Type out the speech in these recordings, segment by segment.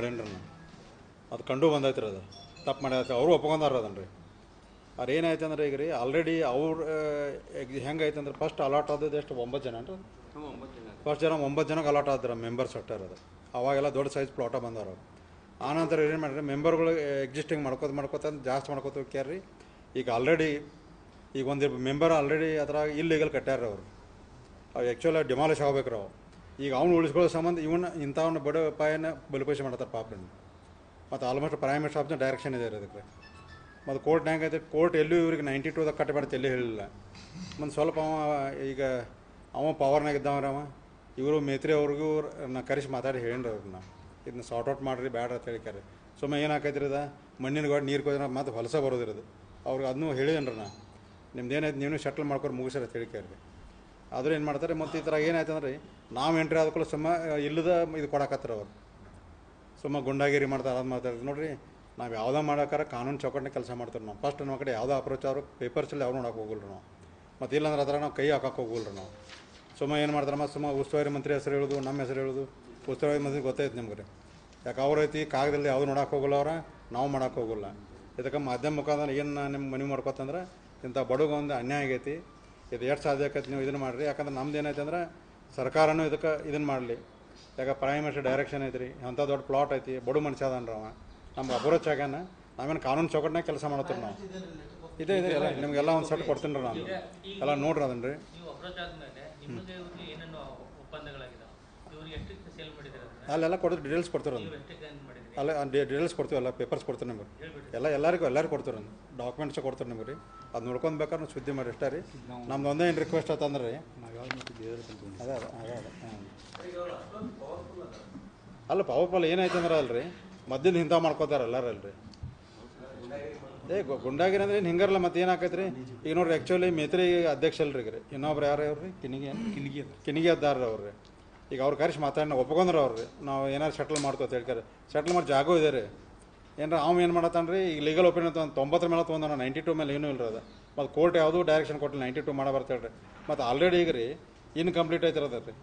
ಮಾಡೇನ್ರಿ ಅದು ಕಂಡು ಬಂದೈತ್ರಿ ಅದು. ತಪ್ಪು ಮಾಡ್ಯಾರ ಅವರು ಒಪ್ಕೊಂಡಾರ ಅದನ್ನ ರೀ ಅವ್ರು ಏನಾಯ್ತು ಅಂದ್ರೆ ಈಗ ರೀ ಆಲ್ರೆಡಿ ಅವ್ರು ಹೆಂಗೈತೆ ಅಂದ್ರೆ ಫಸ್ಟ್ ಅಲಾಟ್ ಆದದ್ದು ಎಷ್ಟು? ಒಂಬತ್ತು ಜನ ರೀ ಫಸ್ಟ್ ಜನ. ಒಂಬತ್ತು ಜನಕ್ಕೆ ಅಲಾಟ್ ಆದ್ರೆ ಮೆಂಬರ್ಸ್ ಅಟ್ಟಾರ ಅದು. ಅವಾಗೆಲ್ಲ ದೊಡ್ಡ ಸೈಜ್ ಪ್ಲಾಟ ಬಂದವರು ಆನಂತರ ಏನು ಮಾಡಿರಿ ಮೆಂಬರ್ಗಳು ಎಕ್ಸಿಸ್ಟಿಂಗ್ ಮಾಡ್ಕೋತ ಮಾಡ್ಕೋತ ಜಾಸ್ತಿ ಮಾಡ್ಕೋತ ರೀ. ಈಗ ಆಲ್ರೆಡಿ ಈಗ ಒಂದು ಮೆಂಬರ್ ಆಲ್ರೆಡಿ ಅದ್ರಾಗ ಇಲ್ಲಿಗಲ್ ಕಟ್ಟ್ಯಾರ ಅವರು. ಅವು ಆ್ಯಕ್ಚುಲಾಗಿ ಡಿಮಾಲಿಷ್ ರೀ ಅವು. ಈಗ ಅವನು ಉಳಿಸ್ಕೊಳ್ಳೋ ಸಂಬಂಧ ಇವನ್ನ ಇಂಥವನ್ನ ಬಡ ಪಾಯನ ಬಲಿಪೈಸೆ ಮಾಡ್ತಾರೆ ಪಾಪನ ಮತ್ತು almost prime minister of direction ಇದೆ ರೀ ಅದಕ್ಕೆ ಮತ್ತು ಕೋರ್ಟ್ ಐತೆ ಕೋರ್ಟ್ ಎಲ್ಲೂ ಇವ್ರಿಗೆ ನೈಂಟಿ ಟೂದಾಗ ಕಟ್ಟಬೇಡ ಎಲ್ಲಿ ಹೇಳಿಲ್ಲ. ಮತ್ತು ಸ್ವಲ್ಪ ಅವ ಈಗ ಅವ ಪವರ್ನಾಗ ಇದ್ದವ್ರವ ಇವರು ಮೇತ್ರಿ ಅವ್ರಿಗೂ ನಾ ಕರೆಸಿ ಮಾತಾಡಿ ಹೇಳೀನಿ ಅವ್ರನ್ನ ಇದನ್ನ ಸಾರ್ಟ್ ಔಟ್ ಮಾಡಿರಿ ಬೇಡ ಅಂತ ಹೇಳಿಕಾರೆ ಸುಮ್ಮನೆ ಏನಾಕೈತ್ರಿ ಅದ? ಮಣ್ಣಿನ ಗಾಡಿ ನೀರು ಕೊಯ್ದ್ರೆ ಮತ್ತೆ ಹೊಲಸ ಬರೋದಿರೋದು. ಅವ್ರಿಗೆ ಅದನ್ನು ಹೇಳಿದೇನ್ರಿ ನಾ. ನಿಮ್ದು ಏನಾಯ್ತು ನೀವು ಶಟ್ಲ್ ಮಾಡ್ಕೊಂಡು ಮುಗಿಸ್ರಿ ಅಂತ ಹೇಳಿಕ್ಯಾರ್ರಿ ಆದ್ರೆ ಏನು ಮಾಡ್ತಾರೆ, ಮತ್ತು ಈ ಥರ ಏನಾಯ್ತು ಅಂದ್ರೆ, ನಾವು ಎಂಟ್ರಿ ಆದಕ್ಕೂ ಸುಮ್ಮ, ಇಲ್ಲದ ಇದು ಕೊಡಕತ್ತಾರ ಅವರು. ಸುಮ್ಮ ಗುಂಡಾಗಿರಿ ಮಾಡ್ತಾರೆ, ಅದು ಮಾಡ್ತಾರೆ. ನೋಡ್ರಿ, ನಾವು ಯಾವುದೋ ಮಾಡೋಕ್ಕಾರ ಕಾನೂನು ಚೌಕಟ್ಟಿನ ಕೆಲಸ ಮಾಡ್ತಾರೆ ನಾವು. ಫಸ್ಟ್ ನಮ್ಮ ಕಡೆ ಯಾವುದೋ ಅಪ್ರೋಚ್ ಅವರು ಪೇಪರ್ಸಲ್ಲಿ ಯಾವ ನೋಡೋಕೆ ಹೋಗಲ್ರಿ ನಾವು. ಮತ್ತು ಇಲ್ಲಾಂದ್ರೆ ಅದರ ನಾವು ಕೈ ಹಾಕೋಕೆ ಹೋಗಲ್ಲ ನಾವು. ಸುಮ್ಮ ಏನು ಮಾಡ್ತಾರೆ, ಮತ್ತು ಸುಮ್ಮ ಉಸ್ತುವಾರಿ ಮಂತ್ರಿ ಹೆಸರು ಹೇಳೋದು, ನಮ್ಮ ಹೆಸರು ಹೇಳೋದು, ಉಸ್ತುವಾರಿ ಮಂತ್ರಿ ಗೊತ್ತೈತೆ ನಿಮ್ಗೆ. ಯಾಕೆ ಅವ್ರ ಐತಿ ಕಾಗದಲ್ಲಿ ಯಾವ್ದು ನೋಡೋಕೆ ಹೋಗಲ್ಲ ಅವ್ರ, ನಾವು ಮಾಡೋಕೆ ಹೋಗಲ್ಲ. ಇದಕ್ಕೆ ಮಾಧ್ಯಮ ಮುಖಾಂತರ ಏನು ನಿಮ್ಮ ಮನವಿ ಮಾಡ್ಕೊತಂದ್ರೆ, ಇಂಥ ಬಡಗ ಒಂದು ಅನ್ಯಾಯ ಆಗೈತಿ. ಇದು ಎಷ್ಟು ಸಾಧ್ಯ ಆಕೈತೆ ನೀವು ಇದನ್ನು ಮಾಡಿರಿ. ಯಾಕಂದ್ರೆ ನಮ್ದು ಏನೈತೆ ಅಂದ್ರೆ ಸರ್ಕಾರನೂ ಇದಕ್ಕೆ ಇದನ್ನು ಮಾಡಲಿ. ಯಾಕೆ ಪ್ರೈಮ್ ಮಿನಿಸ್ಟರ್ ಡೈರೆಕ್ಷನ್ ಐತಿ ರೀ ಅಂಥ ದೊಡ್ಡ ಪ್ಲಾಟ್ ಐತಿ. ಬಡು ಮನುಷ್ಯ ಅದನ್ರಿ ಅವ. ನಮ್ಗೆ ಅಪರೋಚ್ ಆಗ್ಯಾನ. ನಾವೇನು ಕಾನೂನು ಚೌಕಟ್ಟಿನಾಗ ಕೆಲಸ ಮಾಡ್ತೀವಿ ನಾವು. ಇದೇ ಇದೆ ಎಲ್ಲ ನಿಮಗೆಲ್ಲ ಒಂದು ಸೆಟ್ ಕೊಡ್ತೀನಿ ರೀ ನಾನು. ಎಲ್ಲ ನೋಡ್ರಿ ಅದನ್ನ? ರೀ ಅಲ್ಲೆಲ್ಲ ಕೊಡೋದು ಡೀಟೇಲ್ಸ್ ಕೊಡ್ತೀವಿ ಏನ್ ಅಲ್ಲ ಡೀಟೇಲ್ಸ್ ಕೊಡ್ತೀವಿ ಎಲ್ಲ ಪೇಪರ್ಸ್ ಕೊಡ್ತೀವಿ ನಿಮ್ಗೆ. ಎಲ್ಲ ಎಲ್ಲರಿಗೂ ಎಲ್ಲರಿಗೂ ಕೊಡ್ತೀವಿ ಡಾಕ್ಯುಮೆಂಟ್ಸ್ ಕೊಡ್ತೀವಿ ನಿಮಗೆ ರೀ. ಅದು ನೋಡ್ಕೊಂಡು ಬೇಕಾದ್ರೆ ಸುದ್ದಿ ಮಾಡಿ ಅಷ್ಟೇ ರೀ. ನಮ್ದು ಒಂದೇ ಏನು ರಿಕ್ವೆಸ್ಟ್ ಆತಂದ್ರೆ ರೀ. ಅದೇ ಅಲ್ಲ ಪವರ್ಫುಲ್ ಏನಾಯ್ತು ಅಂದ್ರೆ ಅಲ್ರಿ ಮದ್ದಿನ ಹಿಂದ ಮಾಡ್ಕೋತಾರೆ ಎಲ್ಲರೂ ಅಲ್ರಿ. ಏ ಗುಂಡಾಗಿರಿ ಅಂದ್ರೆ ಏನು ಹಿಂಗಾರಲ್ಲ ಮತ್ತೆ ಏನಾಕೈತೆ ರೀ ಈಗ ನೋಡ್ರಿ ಆ್ಯಕ್ಚುಲಿ ಮೇತ್ರಿ ಅಧ್ಯಕ್ಷ ಅಲ್ರಿ ಈಗ ರೀ. ಇನ್ನೊಬ್ರು ಯಾರು ಅವ್ರಿ ಕಿನಿಗೆ ಕಿನಿಗೆ ಕಿನಿಗೆ ಅದಾರ ಅವ್ರಿ ರೀ. ಈಗ ಅವ್ರು ಕರೆಸಿ ಮಾತಾಡಿ ಒಪ್ಕೊಂಡ್ರೆ ಅವ್ರು ನಾವು ಏನಾರು ಸೆಟ್ಲ್ ಮಾಡ್ತೀವಿ ಅಂತ ಹೇಳ್ತಾರೆ. ಸೆಟ್ಲ್ ಮಾಡಿ ಜಾಗ ಇದೆ ರೀ. ಏನಾರ ಅವ್ನು ಏನು ಮಾಡತ್ತಾನ ರೀ ಈಗ ಲೀಗಲ್ ಒಪಿನಿಯನ್ ತೊಗೊಂಡು ತೊಂಬತ್ತರ ಮೇಲೆ ತೊಗೊಂಡ ನೈಂಟಿ ಟೂ ಮೇಲೆ ಏನೂ ಇಲ್ಲ ಅದು. ಮತ್ತು ಕೋರ್ಟ್ ಯಾವುದೂ ಡೈರೆಕ್ಷನ್ ಕೊಟ್ಟಿಲ್ಲ ನೈಂಟಿ ಟೂ ಮಾಡೋ ಬರ್ತೇಳಿ ರೀ. ಮತ್ತು ಆಲ್ರೆಡಿ ಈಗ ರೀ ಇನ್ಕಂಪ್ಲೀಟ್ ಐತಿರೋದು ರೀ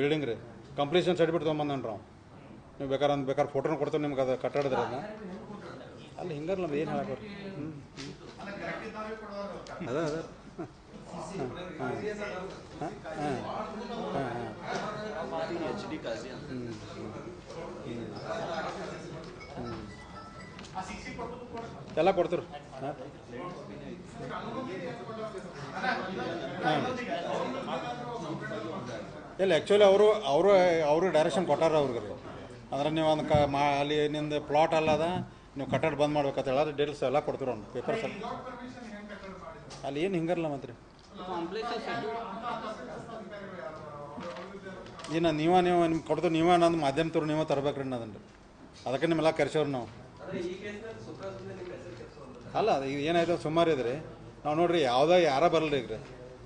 ಬಿಲ್ಡಿಂಗ್ ರೀ. ಕಂಪ್ಲೀಷನ್ ಸರ್ಟಿಫಿಕೇಟ್ ತೊಗೊಂಬಂದನ್ರಿ ಅವ್ನು. ನೀವು ಬೇಕಾದ್ರೆ ಒಂದು ಬೇಕಾದ್ರೆ ಫೋಟೋನ ಕೊಡ್ತೇವೆ ನಿಮ್ಗೆ ಅದು ಕಟ್ಟಡದ ಅಲ್ಲಿ ಹಿಂಗಾರಲ್ಲ ಏನು ಹೇಳಕ್ಕೆ ಹ್ಞೂ ಅದ ಅದ. ಎಲ್ಲ ಕೊಡ್ತಿರು. ಇಲ್ಲ ಆ್ಯಕ್ಚುಲಿ ಅವರು ಅವರು ಅವರು ಡೈರೆಕ್ಷನ್ ಕೊಟ್ಟಾರ ಅವ್ರಿಗೆ ಅಂದ್ರೆ ನೀವು ಒಂದು ಕ ಮಾ, ಅಲ್ಲಿ ನಿಮ್ದು ಪ್ಲಾಟ್ ಅಲ್ಲದ ನೀವು ಕಟ್ಟಡ ಬಂದ್ ಮಾಡ್ಬೇಕಂತ ಹೇಳೋದು ಡೀಟೇಲ್ಸ್ ಎಲ್ಲ ಕೊಡ್ತೀರ ಅವ್ನು ಪೇಪರ್ಸ್ ಅಲ್ಲಿ ಏನು ಹಿಂಗಾರಲ್ಲ ಮತ್ತೆ ಇನ್ನು ನೀವ ನೀವು ನಿಮ್ಗೆ ಕೊಡ್ದು ನೀವ ನಂದು ಮಾಧ್ಯಮ ತೋರು ನೀವೇ ತರ್ಬೇಕ್ರಿ ಅದನ್ನ ಅದಕ್ಕೆ ನಿಮ್ಮೆಲ್ಲ ಕರೆಸೋರು ನಾವು. ಅಲ್ಲ ಈಗ ಏನಾಯ್ತು ಸುಮಾರು ಇದ್ರಿ. ನಾವು ನೋಡ್ರಿ ಯಾವುದೋ ಯಾರ ಬರಲ್ಲ ಈಗ ರೀ.